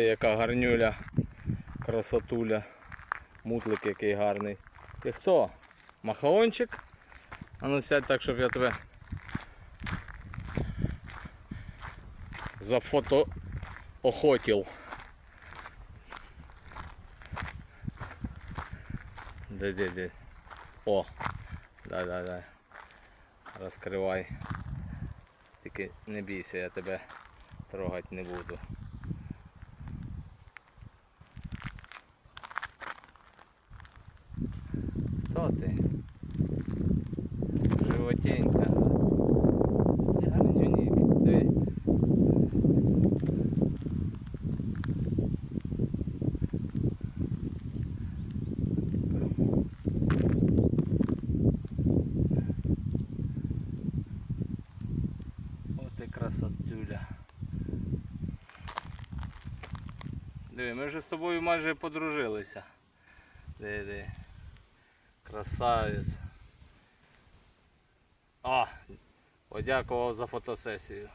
Яка гарнюля, красотуля, мутлик який гарний. Ти хто? Махаончик? А ну сядь так, щоб я тебе за фото охотів. Де, де, де. О, да, да, да. Розкривай. Тільки не бійся, я тебе трогати не буду. Хто ти? Животенька. Гарнюнік. Диви. От і красотуля. Диви, ми вже з тобою майже подружилися. Диви, диви. Красавець. А, подякував за фотосесію.